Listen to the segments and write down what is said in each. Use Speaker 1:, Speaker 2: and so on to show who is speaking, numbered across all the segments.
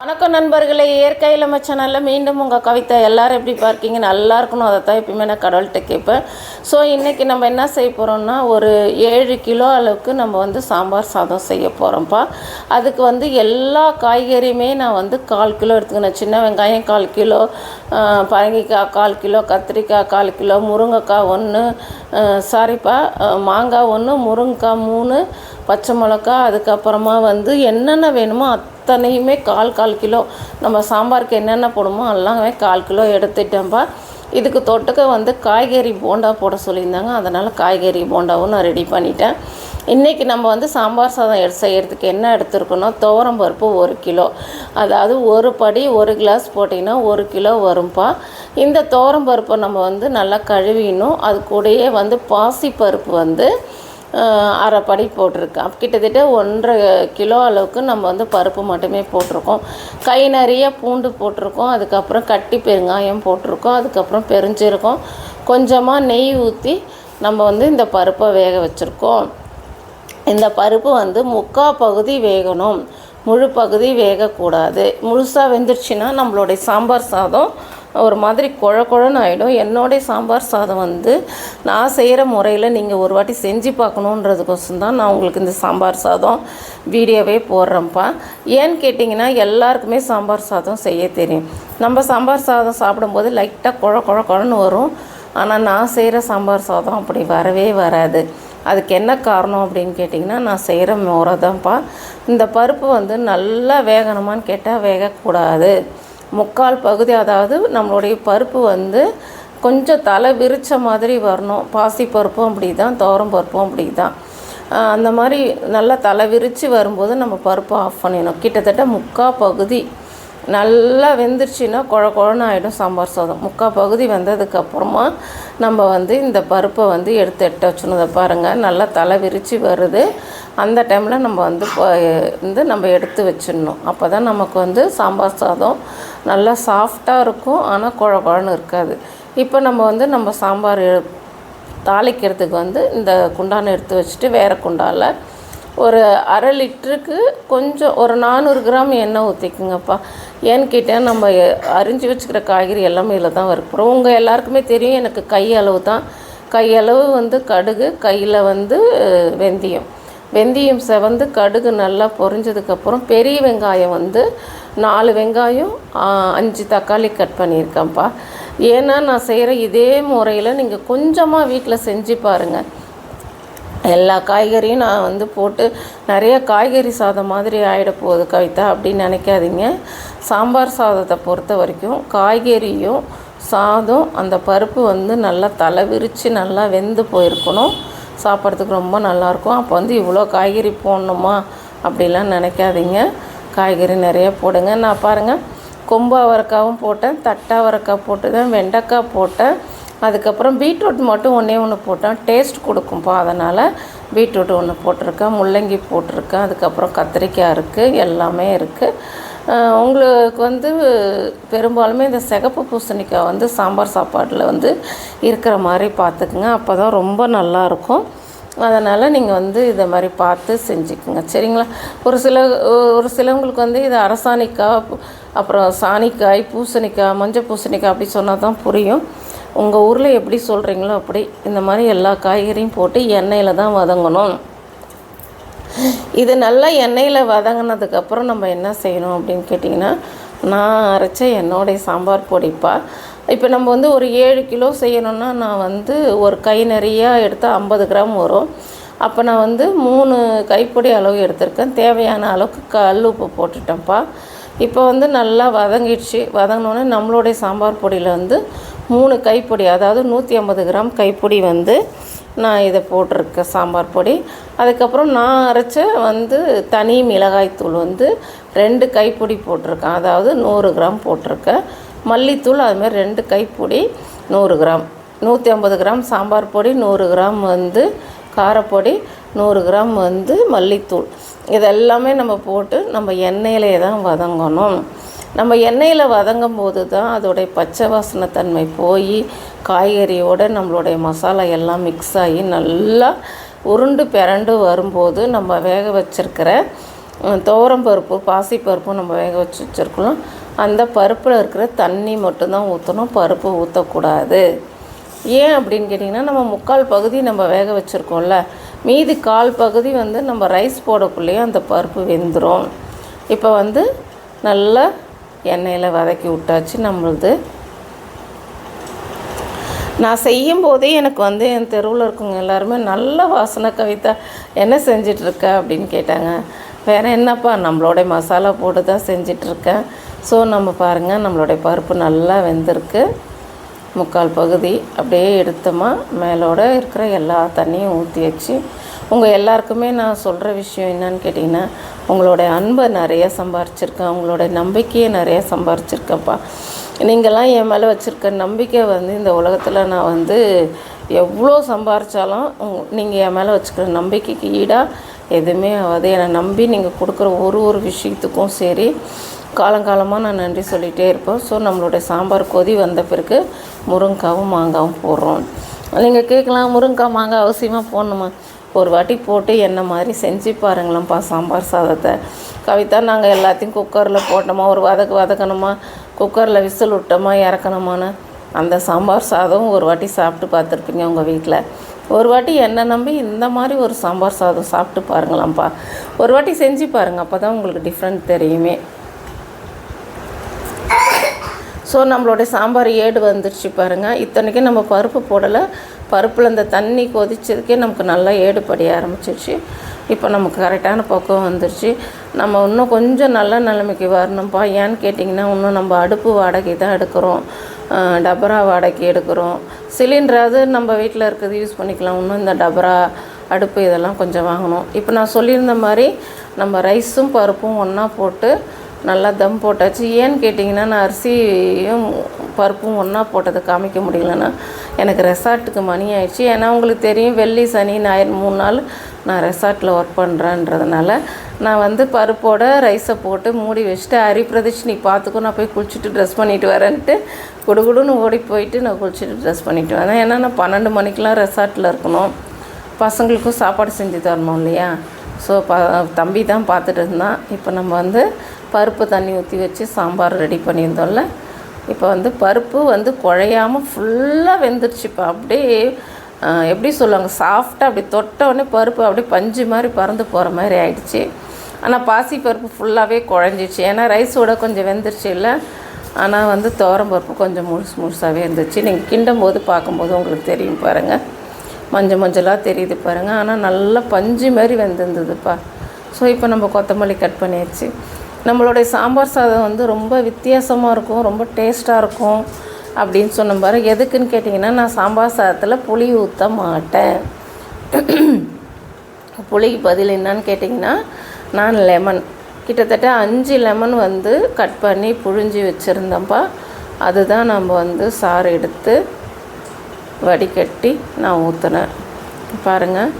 Speaker 1: வணக்கம் நண்பர்களே இயற்கையில் இளம சேனலில் மீண்டும் உங்கள் கவிதை எல்லாரும் எப்படி பார்க்கீங்க? நல்லா இருக்கணும் அதை தான் எப்பயுமே நான் கடவுள்கிட்ட கேட்பேன். ஸோ இன்றைக்கி நம்ம என்ன செய்ய போகிறோம்னா ஒரு ஏழு கிலோ அளவுக்கு நம்ம வந்து சாம்பார் சாதம் செய்ய போகிறோம்ப்பா அதுக்கு வந்து எல்லா காய்கறியுமே நான் வந்து கால் கிலோ எடுத்துக்கினேன் சின்ன வெங்காயம் கால் கிலோ பரங்கிக்காய் கால் கிலோ கத்திரிக்காய் கால் கிலோ முருங்கைக்காய் ஒன்று சாரிப்பா மாங்காய் ஒன்று முருங்கைக்காய் மூணு பச்சை மிளகா அதுக்கப்புறமா வந்து என்னென்ன வேணுமோ அத்தனையுமே கால் கால் கிலோ. நம்ம சாம்பாருக்கு என்னென்ன போடுமோ எல்லாமே கால் கிலோ எடுத்துட்டேன்ப்பா இதுக்கு தொட்டுக்க வந்து காய்கறி போண்டா போட சொல்லியிருந்தாங்க. அதனால் காய்கறி போண்டாவும் நான் ரெடி பண்ணிட்டேன். இன்றைக்கி நம்ம வந்து சாம்பார் சாதம் எடுத்து செய்கிறதுக்கு என்ன எடுத்துருக்கணும் துவரம் பருப்பு ஒரு கிலோ. அதாவது ஒரு படி ஒரு கிளாஸ் போட்டிங்கன்னா ஒரு கிலோ வரும்ப்பா இந்த துவரம் பருப்பை நம்ம வந்து நல்லா கழுவிடணும். அது கூடயே வந்து பாசி பருப்பு வந்து அரைப்படி அரை படி போட்டிருக்கேன் கிட்டத்தட்ட ஒன்றரை கிலோ அளவுக்கு நம்ம வந்து பருப்பு மட்டுமே போட்டிருக்கோம். கை நிறைய பூண்டு போட்டிருக்கோம். அதுக்கப்புறம் கட்டி பெருங்காயம் போட்டிருக்கோம். அதுக்கப்புறம் பெருஞ்சீரகம். கொஞ்சமாக நெய் ஊற்றி நம்ம வந்து இந்த பருப்பை வேக வச்சுருக்கோம். இந்த பருப்பு வந்து முக்கால் பகுதி வேகணும். முழு பகுதி வேகக்கூடாது. முழுசாக வெந்துருச்சுன்னா நம்மளுடைய சாம்பார் சாதம் ஒரு மாதிரி குழ குழன்னு ஆகிடும் என்னோடைய சாம்பார் சாதம் வந்து நான் செய்கிற முறையில் நீங்கள் ஒரு வாட்டி செஞ்சு பார்க்கணுன்றதுக்கோசம் தான் நான் உங்களுக்கு இந்த சாம்பார் சாதம் வீடியோவே போடுறேன்ப்பா. ஏன்னு கேட்டிங்கன்னா எல்லாருக்குமே சாம்பார் சாதம் செய்ய தெரியும். நம்ம சாம்பார் சாதம் சாப்பிடும்போது லைட்டாக குழ குழ குழன்னு வரும். ஆனால் நான் செய்கிற சாம்பார் சாதம் அப்படி வரவே வராது. அதுக்கு என்ன காரணம் அப்படின்னு கேட்டிங்கன்னா நான் செய்கிற முறை தான்ப்பா இந்த பருப்பு வந்து நல்லா வேகணுமான்னு கேட்டால் வேகக்கூடாது. முக்கால் பகுதி அதாவது நம்மளுடைய பருப்பு வந்து கொஞ்சம் தலை விரிச்ச மாதிரி வரணும். பாசி பருப்பும் அப்படி தான் துவரம் பருப்பும் அப்படி தான் அந்த மாதிரி நல்லா தலை விரித்து வரும்போது நம்ம பருப்பு ஆஃப் பண்ணிடணும். கிட்டத்தட்ட முக்கால் பகுதி நல்லா வெந்துருச்சுன்னா குழ குழன்னு ஆகிடும் சாம்பார் சாதம். முக்கால் பகுதி வெந்ததுக்கப்புறமா நம்ம வந்து இந்த பருப்பை வந்து எடுத்து எட்ட வச்சுனதை பாருங்கள் நல்லா தலை விரித்து வருது. அந்த டைமில் நம்ம வந்து வந்து நம்ம எடுத்து வச்சிடணும். அப்போ தான் நமக்கு வந்து சாம்பார் சாதம் நல்லா சாஃப்டாக இருக்கும். ஆனால் குழ குழன்னு இருக்காது. இப்போ நம்ம வந்து நம்ம சாம்பார் தாளிக்கிறதுக்கு வந்து இந்த குண்டானை எடுத்து வச்சுட்டு வேறு குண்டால ஒரு அரை லிட்டருக்கு கொஞ்சம் ஒரு நானூறு கிராம் எண்ணெய் ஊற்றிக்குங்கப்பா ஏன்னு கேட்டால் நம்ம அரிஞ்சு வச்சுக்கிற காய்கறி எல்லாமே இதில் தான் வறுக்கிறோம் உங்கள் எல்லாருக்குமே தெரியும் எனக்கு கையளவு தான். கையளவு வந்து கடுகு கையில் வந்து வெந்தயம். வெந்தயம் செவந்து கடுகு நல்லா பொரிஞ்சதுக்கப்புறம் பெரிய வெங்காயம் வந்து நாலு வெங்காயம் அஞ்சு தக்காளி கட் பண்ணியிருக்கேன்ப்பா. ஏன்னா நான் செய்கிற இதே முறையில் நீங்கள் கொஞ்சமாக வீட்டில் செஞ்சு பாருங்கள் எல்லா காய்கறியும் நான் வந்து போட்டு நிறைய காய்கறி சாதம் மாதிரி ஆகிட போகுது கவிதா அப்படின்னு நினைக்காதீங்க. சாம்பார் சாதத்தை பொறுத்த வரைக்கும் காய்கறியும் சாதம் அந்த பருப்பு வந்து நல்லா தலை விரித்து நல்லா வெந்து போயிருக்கணும். சாப்பிட்றதுக்கு ரொம்ப நல்லாயிருக்கும். அப்போ வந்து இவ்வளோ காய்கறி போடணுமா அப்படிலாம் நினைக்காதீங்க. காய்கறி நிறைய போடுங்க. நான் பாருங்கள் கொம்பு அவரைக்காவும் போட்டேன் தட்டை அவரைக்காய் போட்டுதான் வெண்டைக்காய் போட்டேன். அதுக்கப்புறம் பீட்ரூட் மட்டும் ஒன்றே ஒன்று போட்டேன். டேஸ்ட் கொடுக்கும்ப்பா அதனால் பீட்ரூட் ஒன்று போட்டிருக்கேன். முள்ளங்கி போட்டிருக்கேன். அதுக்கப்புறம் கத்திரிக்காய் இருக்குது எல்லாமே இருக்குது உங்களுக்கு வந்து பெரும்பாலுமே இந்த சிகப்பு பூசணிக்காய் வந்து சாம்பார் சாப்பாட்டில் வந்து இருக்கிற மாதிரி பார்த்துக்குங்க. அப்போ தான் ரொம்ப நல்லாயிருக்கும் அதனால் நீங்கள் வந்து இதை மாதிரி பார்த்து செஞ்சுக்குங்க. சரிங்களா? ஒரு சில ஒரு சிலவங்களுக்கு வந்து இது அரசாணிக்காய் அப்புறம் சாணிக்காய் பூசணிக்காய் மஞ்சள் பூசணிக்காய் அப்படி சொன்னால் தான் புரியும். உங்கள் ஊரில் எப்படி சொல்கிறீங்களோ அப்படி இந்த மாதிரி எல்லா காய்கறியும் போட்டு எண்ணெயில் தான் வதங்கணும். இது நல்லா எண்ணெயில் வதங்கினதுக்கப்புறம் நம்ம என்ன செய்யணும் அப்படின்னு கேட்டிங்கன்னா நான் அரைச்ச என்னோடைய சாம்பார் பொடிப்பா. இப்போ நம்ம வந்து ஒரு ஏழு கிலோ செய்யணும்னா நான் வந்து ஒரு கை நிறையா எடுத்தால் ஐம்பது கிராம் வரும். அப்போ நான் வந்து மூணு கைப்பொடி அளவு எடுத்திருக்கேன். தேவையான அளவுக்கு கல் உப்பு போட்டுட்டேன்ப்பா. இப்போ வந்து நல்லா வதங்கிடுச்சு. வதங்கினோடனே நம்மளுடைய சாம்பார் பொடியில் வந்து மூணு கைப்பொடி அதாவது நூற்றி ஐம்பது கிராம் கைப்பொடி வந்து நான் இதை போட்டிருக்கேன் சாம்பார் பொடி. அதுக்கப்புறம் நான் அரைச்ச வந்து தனி மிளகாய்த்தூள் வந்து ரெண்டு கைப்பொடி போட்டிருக்கேன். அதாவது நூறு கிராம் போட்டிருக்கேன். மல்லித்தூள் அதுமாதிரி ரெண்டு கைப்பொடி நூறு கிராம். நூற்றி ஐம்பது கிராம் சாம்பார் பொடி நூறு கிராம் வந்து காரப்பொடி நூறு கிராம் வந்து மல்லித்தூள். இதெல்லாமே நம்ம போட்டு நம்ம எண்ணெயிலே தான் வதங்கணும். நம்ம எண்ணெயில் வதங்கும் போது தான் அதோடைய பச்சை வாசனத்தன்மை போய் காய்கறியோட நம்மளுடைய மசாலா எல்லாம் மிக்ஸ் ஆகி நல்லா உருண்டு பிறண்டு வரும்போது நம்ம வேக வச்சிருக்கிற துவரம் பருப்பு பாசிப்பருப்பும் நம்ம வேக வச்சு வச்சுருக்கணும் அந்த பருப்பில் இருக்கிற தண்ணி மட்டும்தான் ஊற்றணும் பருப்பு ஊற்றக்கூடாது ஏன் அப்படின்னு கேட்டிங்கன்னா நம்ம முக்கால் பகுதி நம்ம வேக வச்சுருக்கோம்ல. மீதி கால் பகுதி வந்து நம்ம ரைஸ் போடக்குள்ளேயே அந்த பருப்பு வெந்துடும் இப்போ வந்து நல்லா எண்ணெயில் வதக்கி விட்டாச்சு நம்மளது. நான் செய்யும் போதே எனக்கு வந்து என் தெருவில் இருக்கவங்க எல்லாருமே நல்ல வாசனை கவிதா என்ன செஞ்சிட்ருக்க? அப்படின்னு கேட்டாங்க. வேறு என்னப்பா நம்மளோட மசாலா போட்டு தான் செஞ்சிட்ருக்கேன். ஸோ நம்ம பாருங்கள் நம்மளுடைய பருப்பு நல்லா வெந்திருக்கு. முக்கால் பகுதி அப்படியே எடுத்தோமா மேலோட இருக்கிற எல்லா தண்ணியும் ஊற்றி வச்சு உங்கள் எல்லாருக்குமே நான் சொல்கிற விஷயம் என்னன்னு கேட்டிங்கன்னா உங்களோட அன்பை நிறைய சம்பாரிச்சிருக்கேன் உங்களோட நம்பிக்கையை நிறைய சம்பாரிச்சிருக்கேன்ப்பா நீங்கள்லாம் என் மேலே வச்சுருக்க நம்பிக்கை வந்து இந்த உலகத்தில் நான் வந்து எவ்வளோ சம்பாரித்தாலும் நீங்கள் என் மேலே வச்சுக்கிற நம்பிக்கைக்கு ஈடாக எதுவுமே ஆகாது. என்னை நம்பி நீங்கள் கொடுக்குற ஒரு ஒரு விஷயத்துக்கும் சரி காலங்காலமாக நான் நன்றி சொல்லிகிட்டே இருப்பேன். ஸோ நம்மளுடைய சாம்பார் கொதி வந்த பிறகு முருங்காவும் மாங்காவும் போடுறோம். நீங்கள் கேட்கலாம் முருங்காய் மாங்காய் அவசியமாக போடணுமா? ஒரு வாட்டி போட்டு என்ன மாதிரி செஞ்சு பாருங்களேன்ப்பா சாம்பார் சாதத்தை. கவிதா நாங்கள் எல்லாத்தையும் குக்கரில் போட்டோமா? ஒரு வதக்கு வதக்கணுமா? குக்கரில் விசில் விட்டோமா? இறக்கணுமான்னு. அந்த சாம்பார் சாதம் ஒரு வாட்டி சாப்பிட்டு பார்த்துருப்பீங்க உங்கள் வீட்டில் ஒரு வாட்டி என்னை நம்பி இந்த மாதிரி ஒரு சாம்பார் சாதம் சாப்பிட்டு பாருங்களாம்ப்பா ஒரு வாட்டி செஞ்சு பாருங்கள் அப்போ தான் உங்களுக்கு டிஃப்ரெண்ட் தெரியுமே. ஸோ நம்மளுடைய சாம்பார் ஏடு வந்துடுச்சு பாருங்கள் இத்தனைக்கும் நம்ம பருப்பு போடலை. பருப்பில் இந்த தண்ணி கொதிச்சதுக்கே நமக்கு நல்லா ஏடுபடிய ஆரம்பிச்சிருச்சு. இப்போ நமக்கு கரெக்டான பக்கம் வந்துருச்சு. நம்ம இன்னும் கொஞ்சம் நல்ல நிலைமைக்கு வரணும்ப்பா ஏன்னு கேட்டிங்கன்னா இன்னும் நம்ம அடுப்பு வாடகை தான் எடுக்கிறோம். டபரா வாடகைக்கு எடுக்கிறோம். சிலிண்டராவது நம்ம வீட்டில் இருக்கிறது யூஸ் பண்ணிக்கலாம். இன்னும் இந்த டபரா அடுப்பு இதெல்லாம் கொஞ்சம் வாங்கணும். இப்போ நான் சொல்லியிருந்த மாதிரி நம்ம ரைஸும் பருப்பும் ஒன்றா போட்டு நல்லா தம் போட்டாச்சு. ஏன்னு கேட்டிங்கன்னா நான் அரிசியும் பருப்பும் ஒன்றா போட்டதை காமிக்க முடியலன்னா எனக்கு ரெசார்ட்டுக்கு மணி ஆயிடுச்சு. ஏன்னா உங்களுக்கு தெரியும் வெள்ளி சனி ஞாயிறு மூணு நாள் நான் ரெசார்ட்டில் ஒர்க் பண்ணுறேன்றதுனால நான் வந்து பருப்போட ரைஸை போட்டு மூடி வச்சுட்டு ஹரி பிரதேஷ் பார்த்துக்கும் நான் போய் குளிச்சுட்டு ட்ரெஸ் பண்ணிட்டு வரேன்ட்டு குடுகுடுன்னு ஓடி போயிட்டு நான் குளிச்சுட்டு ட்ரெஸ் பண்ணிட்டு வரேன். ஏன்னா நான் பன்னெண்டு மணிக்கெலாம் ரெசார்ட்டில் இருக்கணும். பசங்களுக்கும் சாப்பாடு செஞ்சு தரணும் இல்லையா? ஸோ ப தம்பி தான் பார்த்துட்டு இருந்தான். இப்போ நம்ம வந்து பருப்பு தண்ணி ஊற்றி வச்சு சாம்பார் ரெடி பண்ணியிருந்தோம்ல. இப்போ வந்து பருப்பு வந்து குழையாமல் ஃபுல்லாக வெந்துருச்சுப்பா. அப்படியே எப்படி சொல்லுவாங்க சாஃப்டாக அப்படி தொட்ட உடனே பருப்பு அப்படியே பஞ்சு மாதிரி பறந்து போகிற மாதிரி ஆயிடுச்சு. ஆனால் பாசி பருப்பு ஃபுல்லாகவே குழஞ்சிச்சு. ஏன்னா ரைஸோட கொஞ்சம் வெந்துருச்சு இல்லை. ஆனால் வந்து துவரம் பருப்பு கொஞ்சம் முழுசு முழுசாகவே இருந்துச்சு. நீங்கள் கிண்டும் போது பார்க்கும்போது உங்களுக்கு தெரியும் பாருங்கள் மஞ்சள் மஞ்சளாக தெரியுது பாருங்கள் ஆனால் நல்லா பஞ்சு மாதிரி வெந்திருந்ததுப்பா. ஸோ இப்போ நம்ம கொத்தமல்லி கட் பண்ணியாச்சு. நம்மளுடைய சாம்பார் சாதம் வந்து ரொம்ப வித்தியாசமாக இருக்கும் ரொம்ப டேஸ்ட்டாக இருக்கும் அப்படின்னு சொன்ன பாரு. எதுக்குன்னு கேட்டிங்கன்னா நான் சாம்பார் சாதத்தில் புளி ஊற்ற மாட்டேன். புளிக்கு பதில் என்னன்னு கேட்டிங்கன்னா நான் லெமன் கிட்டத்தட்ட அஞ்சு லெமன் வந்து கட் பண்ணி புழிஞ்சி வச்சுருந்தேன்ப்பா. அதுதான் நம்ம வந்து சாறு எடுத்து வடிகட்டி நான் ஊற்றுனேன் பாருங்கள்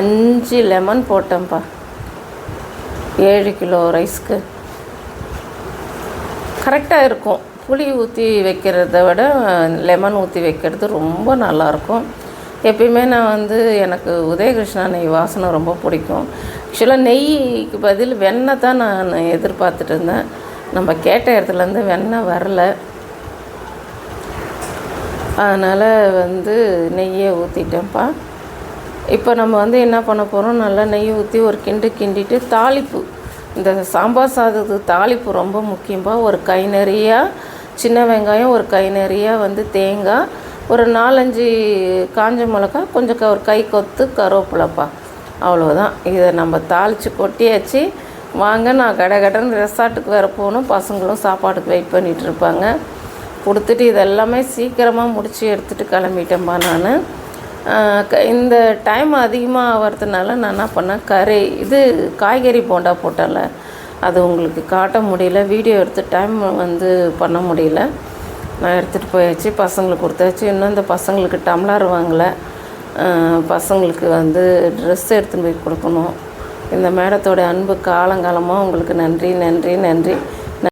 Speaker 1: அஞ்சு லெமன் போட்டேன்ப்பா. ஏழு கிலோ ரைஸ்க்கு கரெக்டாக இருக்கும். புளி ஊற்றி வைக்கிறத விட லெமன் ஊற்றி வைக்கிறது ரொம்ப நல்லாயிருக்கும். எப்பயுமே நான் வந்து எனக்கு உதயகிருஷ்ணா நெய் வாசனை ரொம்ப பிடிக்கும். ஆக்சுவலாக நெய்க்கு பதில் வெண்ணெய் தான் நான் எதிர்பார்த்துட்டு இருந்தேன். நம்ம கேட்ட இடத்துலேருந்து வெண்ணெய் வரல. அதனால் வந்து நெய்யை ஊற்றிட்டேன்ப்பா இப்போ நம்ம வந்து என்ன பண்ண போகிறோம் நல்லா நெய் ஊற்றி ஒரு கிண்டு கிண்டிட்டு தாளிப்பு. இந்த சாம்பார் சாதத்துக்கு தாளிப்பு ரொம்ப முக்கியமாக ஒரு கை நிறையா சின்ன வெங்காயம் ஒரு கை நிறையா வந்து தேங்காய் ஒரு நாலஞ்சு காஞ்ச மிளகா கொஞ்சம் க ஒரு கை கொத்து கருவேப்பிலப்பா. அவ்வளோதான் இதை நம்ம தாளித்து கொட்டியாச்சு. வாங்க நான் கடை கடன் ரெசார்ட்டுக்கு வேறு போகணும். பசங்களும் சாப்பாட்டுக்கு வெயிட் பண்ணிகிட்டு இருப்பாங்க. கொடுத்துட்டு இதெல்லாமே சீக்கிரமாக முடித்து எடுத்துகிட்டு கிளம்பிட்டேன்ப்பா நான். இந்த டைம் அதிகமாக ஆகிறதுனால நான் என்ன பண்ணேன்? கறி இது காய்கறி போண்டா போட்டேன்ல. அது உங்களுக்கு காட்ட முடியல. வீடியோ எடுத்து டைம் வந்து பண்ண முடியல. நான் எடுத்துகிட்டு போயாச்சு. பசங்களுக்கு கொடுத்தாச்சு. இன்னும் இந்த பசங்களுக்கு டம்ளர் வாங்கலை. பசங்களுக்கு வந்து ட்ரெஸ் எடுத்துன்னு போய் கொடுக்கணும். இந்த மேடத்தோட அன்பு காலங்காலமாக உங்களுக்கு நன்றி நன்றி நன்றி.